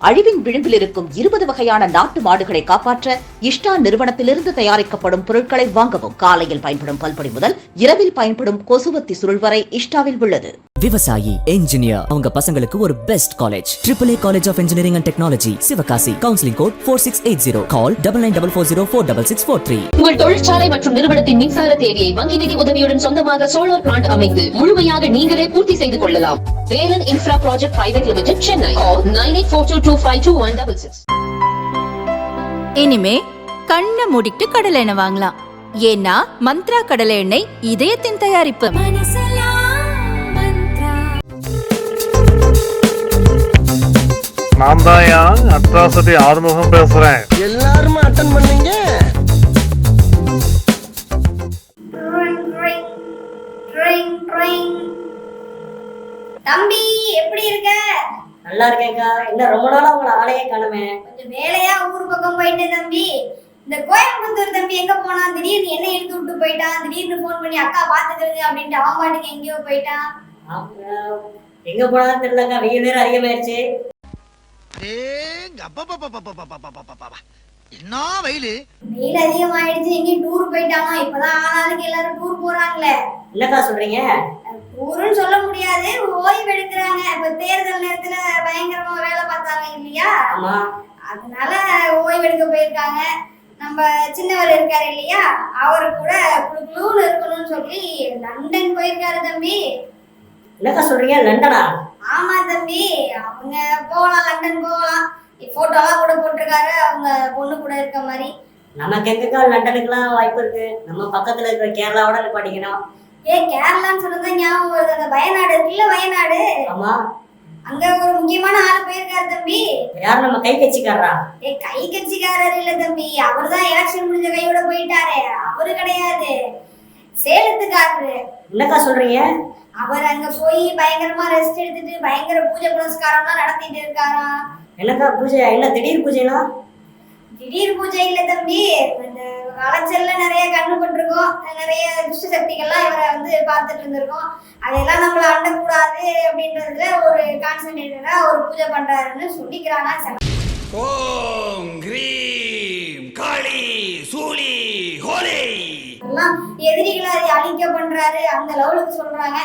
அழிவின் விளிம்பில் இருக்கும் இருபது வகையான நாட்டு மாடுகளை காப்பாற்ற இஷ்டா நிறுவனத்திலிருந்து தயாரிக்கப்படும் பொருட்களை வாங்கவும் காலையில் பயன்படும் பல்பொடி முதல் இரவில் பயன்படும் கொசுவத்தி சுருள் வரை இஷ்டாவில் உள்ளது. விவசாயி என்ஜினியர் அவங்க பசங்களுக்கு ஒரு best college triple A college of engineering and technology Sivakasi. Counselling code four six eight zero call double nine double four zero four double six four three உங்கள் தொழிற்சாலை மற்றும் நிறுவனத்தின் மின்சார தேவையை வங்கி நிதி உதவியுடன் சொந்தமாக சோலார் பிளான்ட் அமைத்து முழுமையாக நீங்களே பூர்த்தி செய்து கொள்ளலாம். Velan infra project private limited Chennai nine eight four two two five two one double six இனிமே கண்ணை மூடிட்டு கடலை எண்ணெய் வாங்கலாம். ஏன்னா மந்த்ரா கடலை எண்ணெய் இதயத்தின் தயாரிப்பு. அட்ராசிட்டி ஆறுமுகம் பேசுறேன். எல்லாரும் அட்டன் பண்ணீங்க? தம்பி எப்படி இருக்க? நல்லா இருக்கேன்க்கா. என்ன ரொம்ப நாளா உங்களை ஆலையை காணுமே. கொஞ்சம் வேலையா ஊர் பக்கம் போயிட்டேன் தம்பி. இந்த கோயம்புத்தூர் தம்பி எங்க போனா திடீர்னு என்ன எடுத்து விட்டு போயிட்டான். திடீர்னு போன் பண்ணி அக்கா பாத்துக்கிறது அப்படின்ட்டு அவன் பாட்டுக்கு எங்கேயோ போயிட்டான். எங்க போனாலும் தெரியலக்கா. வெயில் நேரம் அதிகமாயிருச்சு. என்ன வெயிலு? வெயில் அதிகமாயிடுச்சு எங்கேயும் டூர் போயிட்டானோ? இப்பதான் ஆளாளுக்கு எல்லாரும் டூர் போறாங்களே. என்னக்கா சொல்றீங்க? டூருன்னு சொல்ல முடியாது ஓய்வு எடுக்கிறாங்க. இப்ப தேர்தல் நேரத்துல பயங்கரமா வேலை பார்த்தாங்க இல்லையா? ஆமா. அதனால ஓய்வு எடுக்க போயிருக்காங்க. நம்ம சின்னவர் இருக்காரு இல்லையா? அவரு கூட குழுன்னு இருக்கணும்னு சொல்லி லண்டன் போயிருக்காரு தம்பி. என்னக்கா சொல்றீங்க? லண்டனா? ஆமா தம்பி அவங்க போகலாம் லண்டன் போகலாம். போட்டோலாம் கூட போட்டிருக்காரு அவங்க பொண்ணு கூட இருக்க மாதிரி. நமக்கு எங்கக்கா லண்டனுக்குலாம் வாய்ப்பு இருக்கு? நம்ம பக்கத்துல இருக்கிற கேரளாவோட நிப்பாட்டிக்கணும் ஏ கேரளான்னு சொன்னதான் ஞாபகம் வருது. அந்த வயநாடு இருக்குல்ல வயநாடு? ஆமா. அங்க ஒரு முக்கியமான ஆள் போயிருக்காரு தம்பி. யார் நம்ம கை கட்சிக்காரரா ஏ கை கட்சிக்காரர் இல்ல தம்பி. அவர்தான் எலெக்ஷன் முடிஞ்ச கையோட போயிட்டாரு. அவரு கிடையாது. சேலத்துக்காரரு. என்னக்கா சொல்றீங்க? அவர் அங்க போய் பயங்கரமா ரெஸ்ட் எடுத்துட்டு பயங்கர பூஜை புனஸ்காரம்லாம் நடத்திட்டு இருக்காராம் என்னக்கா பூஜை? என்ன திடீர் பூஜைனா? திடீர் பூஜை இல்ல தம்பி. இந்த வளச்சல்ல நிறைய கண்ணு பட்டிருக்கோம். நிறைய துஷ்ட சக்திகள்லாம் இவரை வந்து பார்த்துட்டு இருந்திருக்கோம். அதெல்லாம் நம்மள அண்டக்கூடாது அப்படின்றதுல ஒரு கான்சன்ட்ரேட்டடா ஒரு பூஜை பண்றாருன்னு சொல்லிக்கிறானா சில ஓம் கிரீம் காளி சூலி ஹோலி. எதிரிகளை அழிக்க பண்றாரு. அந்த லெவலுக்கு சொல்றாங்க.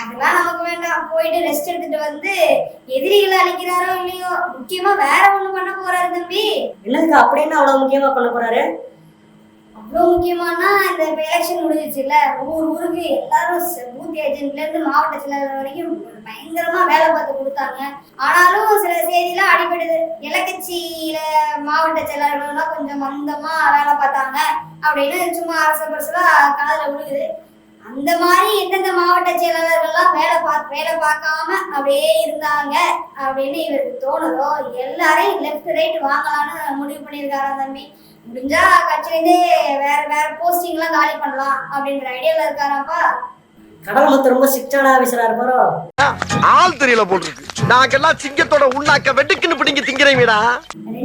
அதெல்லாம் நமக்கு வேண்டாம். போயிட்டு ரெஸ்ட் எடுத்துட்டு வந்து எதிரிகளை அழிக்கிறாரோ இல்லையோ? முக்கியமா வேற ஒண்ணு பண்ண போறாரு தம்பி. என்னதுக்கா அப்படின்னு அவ்வளவு முக்கியமா பண்ண போறாரு? அவ்வளோ முக்கியமானா இந்த இப்போ எலெக்ஷன் முடிஞ்சிச்சுல ஒவ்வொரு ஊருக்கு எல்லாரும் ச- பூத் ஏஜென்ட்ல இருந்து மாவட்ட செயலாளர் வரைக்கும் பயங்கரமா வேலை பார்த்து கொடுத்தாங்க. ஆனாலும் சில செய்தியெல்லாம் அடிபடுது. இலக்கட்சியில மாவட்ட செயலாளர்கள்லாம் கொஞ்சம் மந்தமா வேலை பார்த்தாங்க அப்படின்னு சும்மா அரச பரிசுலாம் காதில் விழுகுது. அந்த மாதிரி எந்தெந்த மாவட்ட செயலாளர்கள்லாம் வேலை பார்த்து வேலை பார்க்காம அப்படியே இருந்தாங்க அப்படின்னு இவருக்கு தோணுதோ எல்லாரையும் லெஃப்ட் ரைட் வாங்கலாம்னு முடிவு பண்ணியிருக்காராம் தம்பி. முடிஞ்சா கட்சியிலேருந்தே வேற வேற போஸ்டிங்லாம் காலி பண்ணலாம் அப்படின்ற ஐடியால இருக்காராப்பா? கடல் முத்து ரொம்ப ஸ்ட்ரிக்டான ஆபீசரா இருப்பாரோ ஆள் தெரியல போட்டுருக்கு நாங்கெல்லாம் சிங்கத்தோட உண்ணாக்க வெட்டுக்குன்னு பிடிங்க திங்கிறீங்கடா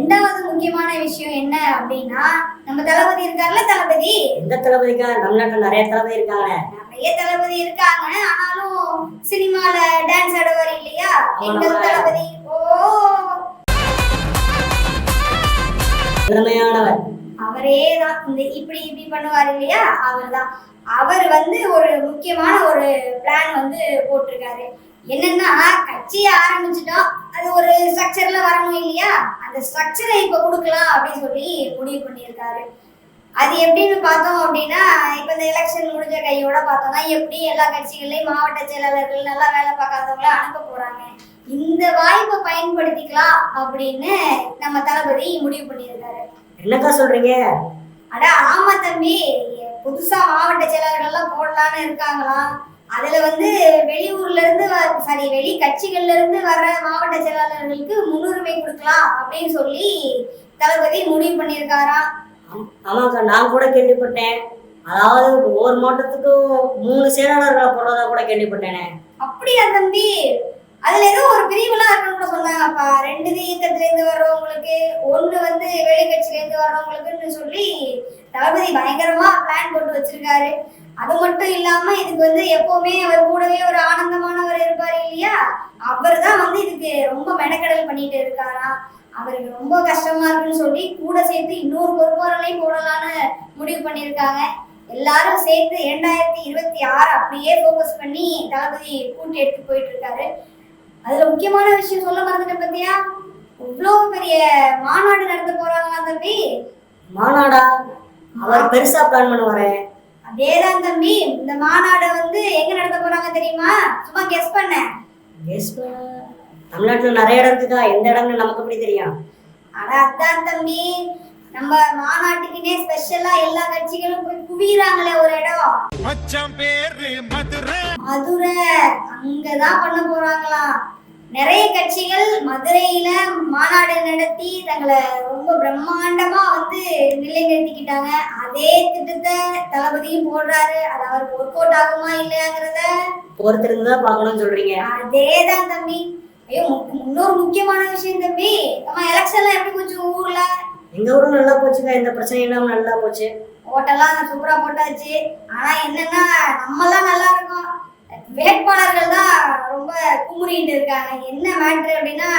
ரெண்டாவது முக்கியமான விஷயம் என்ன அப்படின்னா நம்ம தளபதி இருக்கார்ல தளபதி? எந்த தளபதிக்கா நம்ம நாட்டுல நிறைய தளபதி இருக்காங்க. நிறைய தளபதி இருக்காங்க ஆனாலும் சினிமால டான்ஸ் ஆடுவார் இல்லையா? எங்கள் தளபதி. ஓ! திறமையானவர். அவரே தான் இந்த இப்படி இப்படி பண்ணுவார் இல்லையா? அவர்தான். அவர் வந்து ஒரு முக்கியமான ஒரு பிளான் வந்து போட்டிருக்காரு. என்னன்னா கட்சியை ஆரம்பிச்சிட்டோம். அது ஒரு ஸ்ட்ரக்சர்ல வரணும் இல்லையா? அந்த ஸ்ட்ரக்சரை இப்ப கொடுக்கலாம் அப்படின்னு சொல்லி முடிவு பண்ணியிருக்காரு. அது எப்படின்னு பார்த்தோம் அப்படின்னா இப்ப இந்த எலெக்ஷன் முடிஞ்ச கையோட பார்த்தோம்னா எப்படி எல்லா கட்சிகள்லயும் மாவட்ட செயலாளர்கள் நல்லா வேலை பார்க்காதவங்கள அனுப்ப போறாங்க. இந்த வாய்ப்பை பயன்படுத்திக்கலாம் அப்படின்னு நம்ம தளபதி முடிவு பண்ணியிருக்காரு. என்னக்கா சொல்றீங்க? அட ஆமா தம்பி. புதுசா மாவட்ட செயலாளர்கள்லாம் போடலான்னு இருக்காங்களாம். அதுல வந்து வெளியூர்ல இருந்து சாரி வெளி கட்சிகள்ல இருந்து வர மாவட்ட செயலாளர்களுக்கு முன்னுரிமை கொடுக்கலாம் அப்படின்னு சொல்லி தளபதி முடிவு பண்ணியிருக்காராம் ஆம்- ஆமாக்கா நான் கூட கேள்விப்பட்டேன். அதாவது ஒவ்வொரு மாவட்டத்துக்கும் மூணு செயலாளர்களை போடுறதா கூட கேள்விப்பட்டேனே. அப்படியா தம்பி? அதுல ஏதோ ஒரு பிரிவுலாம் இருக்குன்னு கூட சொன்னாங்கப்பா ரெண்டு இயக்கத்துல இருந்து வர்றவங்களுக்கு ஒண்ணு வந்து வெளிக்கட்சியில இருந்து வர்றவங்களுக்குன்னு சொல்லி தளபதி பயங்கரமா பிளான் போட்டு வச்சிருக்காரு. அது மட்டும் இல்லாம இதுக்கு வந்து எப்பவுமே அவர் கூடவே ஒரு இல்லையா அவர் தான் வந்து இதுக்கு ரொம்ப மெனக்கடல் பண்ணிட்டு இருக்காராம் அவருக்கு ரொம்ப கஷ்டமா இருக்குன்னு சொல்லி கூட சேர்த்து இன்னொரு பொறுப்பாளரையும் போடலான்னு முடிவு பண்ணியிருக்காங்க. எல்லாரும் சேர்த்து இரண்டாயிரத்தி இருபத்தி ஆறு அப்படியே ஃபோக்கஸ் பண்ணி தளபதி கூட்டி எடுத்து போயிட்டு இருக்காரு அதுல முக்கியமான விஷயம் சொல்ல மறந்துட்டேன் பத்தியா? இவ்வளோ பெரிய மாநாடு நடத்த போறாங்களா தம்பி? மாநாடா? அவர் பெருசா பிளான் பண்ணுவாரு. அதேதான் தம்பி இந்த மாநாடு வந்து எங்க நடத்த போறாங்க தெரியுமா? சும்மா கெஸ் பண்ணேன் தமிழ்நாட்டுல நிறைய இடம் இருக்குக்கா எந்த இடம்னு நமக்கு எப்படி தெரியும்? ஆனா அதான் தம்பி. நம்ம மாநாட்டுக்குன்னே ஸ்பெஷலா எல்லா கட்சிகளும் போய் குவியறாங்களே ஒரு இடம். மதுரை. அங்கதான் பண்ண போறாங்களாம் நிறைய கட்சிகள் மதுரையில மாநாடு நடத்தி தங்களை ரொம்ப பிரம்மாண்டமா வந்து நிலைநிறுத்திக்கிட்டாங்க. அதே திட்டத்தை தளபதியும் போடுறாரு. அது அவருக்கு ஒர்க் அவுட் ஆகுமா இல்லையாங்கிறத பொறுத்திருந்து தான் பார்க்கணும்னு சொல்றீங்க. அதேதான் தம்பி. ஐயோ இன்னொரு முக்கியமான விஷயம் தம்பி. நம்ம எலெக்ஷன்லாம் எப்படி போச்சு ஊர்ல? எங்க ஊரும் நல்லா போச்சுக்கா எந்த பிரச்சனையும் இல்லாம நல்லா போச்சு. ஓட்டெல்லாம் சூப்பரா போட்டாச்சு. ஆனா என்னன்னா நம்மலாம் நல்லா இருக்கோம். வேட்பாளர்கள் தான் ரொம்ப குமுறிட்டு இருக்காங்க. என்ன மேட்ரு அப்படின்னா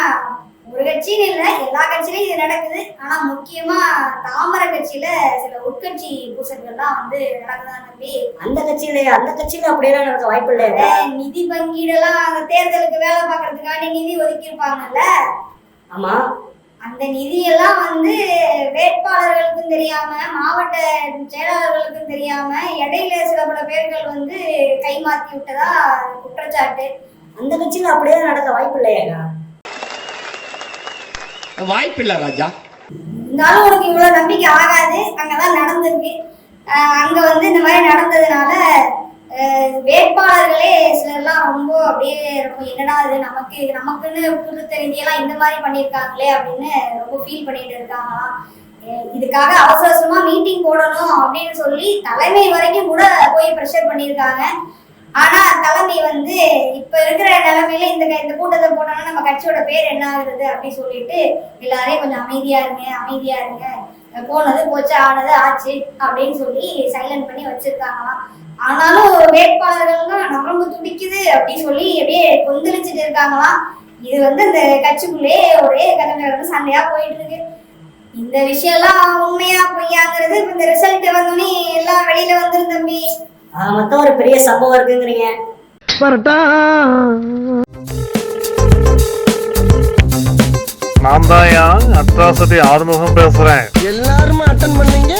ஒரு கட்சின்னு இல்லை எல்லா கட்சியிலும் இது நடக்குது. ஆனா முக்கியமா தாமரை கட்சியில சில உட்கட்சி பூசல்கள்லாம் வந்து நடக்குதான் தம்பி? அந்த கட்சியில அந்த கட்சியில அப்படியெல்லாம் நடக்க வாய்ப்பு இல்லையா? அஹ் நிதி பங்கீடெல்லாம் அந்த தேர்தலுக்கு வேலை பார்க்கறதுக்காண்டி நிதி ஒதுக்கியிருப்பாங்கல்ல? ஆமா. அந்த நிதியெல்லாம் வந்து வேட்பாளர்களுக்கும் தெரியாம மாவட்ட செயலாளர்களுக்கும் தெரியாம இடையில சில பல பேர்கள் வந்து கைமாத்தி விட்டதா குற்றச்சாட்டு. அந்த கட்சியில அப்படியே நடக்க வாய்ப்பு இல்லையாக்கா வாய்ப்பில்லை ராஜா. இருந்தாலும் உனக்கு இவ்வளவு நம்பிக்கை ஆகாது. அங்கதான் நடந்திருக்கு. அங்க வந்து இந்த மாதிரி நடந்ததுனால வேட்பாளர்களே சிலர்லாம் ரொம்ப அப்படியே ரொம்ப என்னடா இது நமக்கு நமக்குன்னு கொடுத்த நிதியெல்லாம் இந்த மாதிரி பண்ணியிருக்காங்களே அப்படின்னு ரொம்ப ஃபீல் பண்ணிட்டு இருக்காங்களாம் இதுக்காக அவசர அவசரமா மீட்டிங் போடணும் அப்படின்னு சொல்லி தலைமை வரைக்கும் கூட போய் ப்ரெஷர் பண்ணியிருக்காங்க. ஆனா தலைமை வந்து இப்ப இருக்கிற நிலைமையில இந்த க- இந்த கூட்டத்தை போட்டோம்னா நம்ம கட்சியோட பேர் என்ன ஆகுறது அப்படின்னு சொல்லிட்டு எல்லாரையும் கொஞ்சம் அமைதியா இருங்க அமைதியா இருங்க. போனது போச்சு ஆனது ஆச்சு அப்படின்னு சொல்லி சைலண்ட் பண்ணி வச்சிருக்காங்களாம். ஆனாலும் வேட்பாளர்கள்லாம் நரம்பு துடிக்குது அப்படின்னு சொல்லி அப்படியே கொந்தளிச்சுட்டு இருக்காங்களாம். இது வந்து அந்த கட்சிக்குள்ளேயே ஒரே கலந்து சண்டையா போயிட்டு இருக்கு இந்த விஷயம்லாம் உண்மையா பொய்யாங்கிறது இந்த ரிசல்ட் வந்தோடனே எல்லாம் வெளியில வந்துரும் தம்பி. மொத்தம் ஒரு பெரிய சம்பவம் இருக்குங்கிறீங்க. நான் தான் அட்ராசிட்டி ஆறுமுகம் பேசுறேன்? எல்லாருமே அட்டன் பண்ணீங்க?